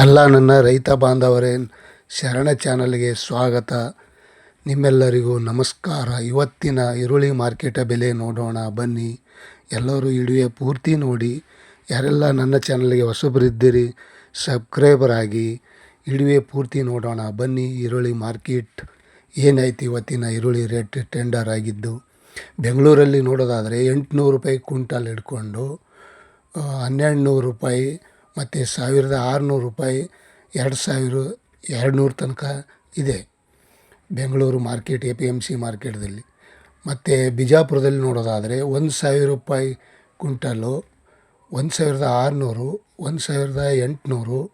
ಎಲ್ಲ ನನ್ನ ರೈತ ಬಾಂಧವರೇ, ಶರಣ ಚಾನಲ್ಗೆ ಸ್ವಾಗತ. ನಿಮ್ಮೆಲ್ಲರಿಗೂ ನಮಸ್ಕಾರ. ಇವತ್ತಿನ ಈರುಳ್ಳಿ ಮಾರ್ಕೆಟ ಬೆಲೆ ನೋಡೋಣ, ಬನ್ನಿ. ಎಲ್ಲರೂ ಇಡುವೆ ಪೂರ್ತಿ ನೋಡಿ. ಯಾರೆಲ್ಲ ನನ್ನ ಚಾನಲ್ಗೆ ಹೊಸಬರಿದ್ದೀರಿ, ಸಬ್ಸ್ಕ್ರೈಬರ್ ಆಗಿ ಇಡುವೆ ಪೂರ್ತಿ ನೋಡೋಣ, ಬನ್ನಿ. ಈರುಳ್ಳಿ ಮಾರ್ಕೆಟ್ ಏನಾಯ್ತು ಇವತ್ತಿನ ಈರುಳ್ಳಿ ರೇಟ್ ಟೆಂಡರ್ ಆಗಿದ್ದು? ಬೆಂಗಳೂರಲ್ಲಿ ನೋಡೋದಾದರೆ ಎಂಟುನೂರು ರೂಪಾಯಿ ಕ್ವಿಂಟಲ್ ಹಿಡ್ಕೊಂಡು ಹನ್ನೆರಡು ನೂರು ರೂಪಾಯಿ ಮತ್ತು ಸಾವಿರದ ಆರುನೂರು ರೂಪಾಯಿ ಎರಡು ಸಾವಿರ ಎರಡು ನೂರು ತನಕ ಇದೆ Bengaluru market, A P M C ಮಾರ್ಕೆಟ್ದಲ್ಲಿ. ಮತ್ತು ಬಿಜಾಪುರದಲ್ಲಿ ನೋಡೋದಾದರೆ ಒಂದು ಸಾವಿರ ರೂಪಾಯಿ ಕುಂಟಲು ಒಂದು ಸಾವಿರದ ಆರುನೂರು, ಒಂದು ಸಾವಿರದ ಎಂಟುನೂರು,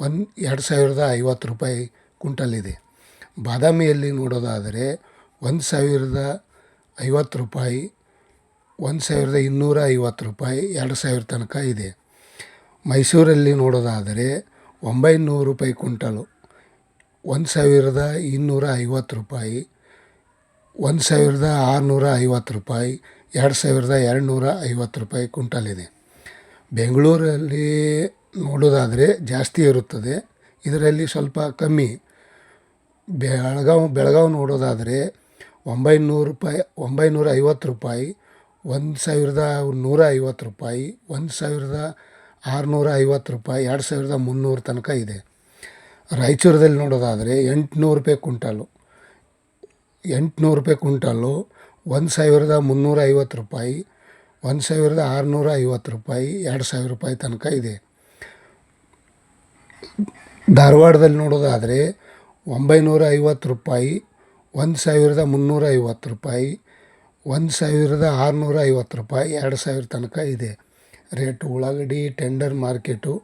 ಒಂದು, ಎರಡು ಸಾವಿರದ ಐವತ್ತು ರೂಪಾಯಿ ಕ್ವಿಂಟಲ್ ಇದೆ. ಬಾದಾಮಿಯಲ್ಲಿ ನೋಡೋದಾದರೆ ಒಂದು ಸಾವಿರದ ಐವತ್ತು ರೂಪಾಯಿ, ಒಂದು ಸಾವಿರದ ಇನ್ನೂರ ಐವತ್ತು ರೂಪಾಯಿ ಎರಡು ಸಾವಿರ ತನಕ ಇದೆ. ಮೈಸೂರಲ್ಲಿ ನೋಡೋದಾದರೆ ಒಂಬೈನೂರು ರೂಪಾಯಿ ಕುಂಟಲು ಒಂದು ಸಾವಿರದ ಇನ್ನೂರ ಐವತ್ತು ರೂಪಾಯಿ, ಒಂದು ಸಾವಿರದ ಆರುನೂರ ಐವತ್ತು ರೂಪಾಯಿ, ಎರಡು ಸಾವಿರದ ಎರಡುನೂರ ಐವತ್ತು ರೂಪಾಯಿ ಕುಂಟಲ್ ಇದೆ. ಬೆಂಗಳೂರಲ್ಲಿ ನೋಡೋದಾದರೆ ಜಾಸ್ತಿ ಇರುತ್ತದೆ. ಇದರಲ್ಲಿ ಸ್ವಲ್ಪ ಕಮ್ಮಿ. ಬೆಳಗಾವ್ ಬೆಳಗಾವ್ ನೋಡೋದಾದರೆ ಒಂಬೈನೂರು ರೂಪಾಯಿ, ಒಂಬೈನೂರ ಐವತ್ತು ರೂಪಾಯಿ, ಒಂದು ಸಾವಿರದ ನೂರ ಐವತ್ತು ರೂಪಾಯಿ, ಒಂದು ಸಾವಿರದ ಆರುನೂರ ಐವತ್ತು ರೂಪಾಯಿ, ಎರಡು ಸಾವಿರದ ಮುನ್ನೂರು ತನಕ ಇದೆ. ರಾಯಚೂರದಲ್ಲಿ ನೋಡೋದಾದರೆ ಎಂಟುನೂರು ರೂಪಾಯಿ ಕುಂಟಲು ಎಂಟುನೂರು ರೂಪಾಯಿ ಕುಂಟಲು ಒಂದು ಸಾವಿರದ ಮುನ್ನೂರ ಐವತ್ತು ರೂಪಾಯಿ, ಒಂದು ಸಾವಿರದ ಆರುನೂರ ಐವತ್ತು ರೂಪಾಯಿ, ಎರಡು ಸಾವಿರ ರೂಪಾಯಿ ತನಕ ಇದೆ. ಧಾರವಾಡದಲ್ಲಿ ನೋಡೋದಾದರೆ ಒಂಬೈನೂರ ಐವತ್ತು ರೂಪಾಯಿ, ಒಂದು ಸಾವಿರದ ಮುನ್ನೂರ ಐವತ್ತು ರೂಪಾಯಿ, ಒಂದು ಸಾವಿರದ ಆರುನೂರ ಐವತ್ತು ರೂಪಾಯಿ, ಎರಡು ಸಾವಿರ ತನಕ ಇದೆ. ರೇಟು ಉಳ್ಳಾಗಡ್ಡಿ ಟೆಂಡರ್ ಮಾರ್ಕೆಟು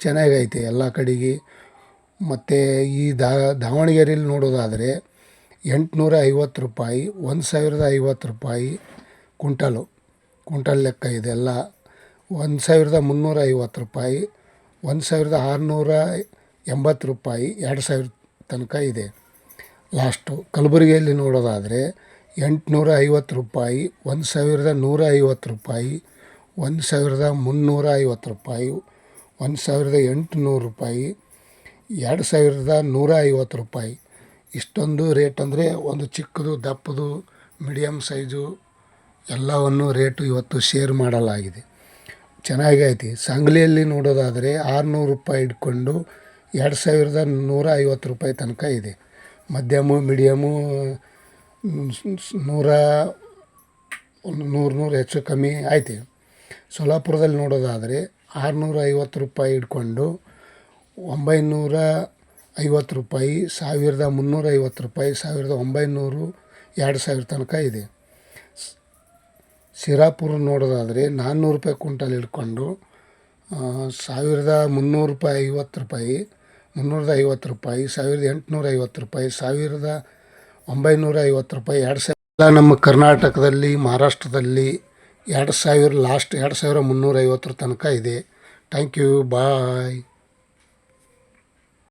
ಚೆನ್ನಾಗೈತೆ ಎಲ್ಲ ಕಡೆಗೆ. ಮತ್ತು ಈ ದಾವಣಗೆರೆಯಲ್ಲಿ ನೋಡೋದಾದರೆ ಎಂಟುನೂರ ಐವತ್ತು ರೂಪಾಯಿ ಒಂದು ಸಾವಿರದ ಐವತ್ತು ರೂಪಾಯಿ ಕುಂಟಲು ಕುಂಟಲ್ ಲೆಕ್ಕ ಇದೆಲ್ಲ ಒಂದು ಸಾವಿರದ ಮುನ್ನೂರ ಐವತ್ತು ರೂಪಾಯಿ ಒಂದು ಸಾವಿರದ ಆರುನೂರ ಎಂಬತ್ತು ರೂಪಾಯಿ ಎರಡು ಸಾವಿರ ತನಕ ಇದೆ. ಲಾಸ್ಟು ಕಲಬುರಗಿಯಲ್ಲಿ ನೋಡೋದಾದರೆ ಎಂಟುನೂರ ಐವತ್ತು ರೂಪಾಯಿ ಒಂದು ಸಾವಿರದ ನೂರ ಐವತ್ತು ರೂಪಾಯಿ ಒಂದು ಸಾವಿರದ ಮುನ್ನೂರ ಐವತ್ತು ರೂಪಾಯಿ, ಒಂದು ಸಾವಿರದ ಎಂಟುನೂರು ರೂಪಾಯಿ, ಎರಡು ಸಾವಿರದ ನೂರ ಐವತ್ತು ರೂಪಾಯಿ. ಇಷ್ಟೊಂದು ರೇಟ್ ಅಂದರೆ ಒಂದು ಚಿಕ್ಕದು, ದಪ್ಪದು ಮೀಡಿಯಮ್ ಸೈಜು ಎಲ್ಲವನ್ನು ರೇಟು ಇವತ್ತು ಶೇರ್ ಮಾಡಲಾಗಿದೆ. ಚೆನ್ನಾಗೈತಿ ಸಾಂಗ್ಲಿಯಲ್ಲಿ ನೋಡೋದಾದರೆ ಆರುನೂರು ರೂಪಾಯಿ ಇಟ್ಕೊಂಡು ಎರಡು ಸಾವಿರದ ನೂರ ಐವತ್ತು ರೂಪಾಯಿ ತನಕ ಇದೆ. ಮಧ್ಯಮು ಮೀಡಿಯಮು ನೂರ, ನೂರು ನೂರು ಹೆಚ್ಚು ಕಮ್ಮಿ ಆಯ್ತು. ಸೊಲ್ಲಾಪುರದಲ್ಲಿ ನೋಡೋದಾದರೆ ಆರುನೂರ ಐವತ್ತು ರೂಪಾಯಿ ಹಿಡ್ಕೊಂಡು ಒಂಬೈನೂರ ಐವತ್ತು ರೂಪಾಯಿ, ಸಾವಿರದ ಮುನ್ನೂರ ಐವತ್ತು ರೂಪಾಯಿ, ಸಾವಿರದ ಒಂಬೈನೂರು, ಎರಡು ಸಾವಿರ ತನಕ ಇದೆ. ಸಿರಾಪುರ ನೋಡೋದಾದರೆ ನಾನ್ನೂರು ರೂಪಾಯಿ ಕುಂಟಲ್ ಹಿಡ್ಕೊಂಡು ಸಾವಿರದ ಮುನ್ನೂರು ರೂಪಾಯಿ ಐವತ್ತು ರೂಪಾಯಿ ಮುನ್ನೂರದ ಐವತ್ತು ರೂಪಾಯಿ ಸಾವಿರದ ಎಂಟುನೂರ ಐವತ್ತು ರೂಪಾಯಿ, ಸಾವಿರದ ಒಂಬೈನೂರ ಐವತ್ತು ರೂಪಾಯಿ, ಎರಡು ಸಾವಿರ ನಮ್ಮ ಕರ್ನಾಟಕದಲ್ಲಿ, ಮಹಾರಾಷ್ಟ್ರದಲ್ಲಿ ಎರಡು ಸಾವಿರ ಲಾಸ್ಟ್ ಎರಡು ಸಾವಿರ ಮುನ್ನೂರೈವತ್ತರ ತನಕ ಇದೆ. Thank you bye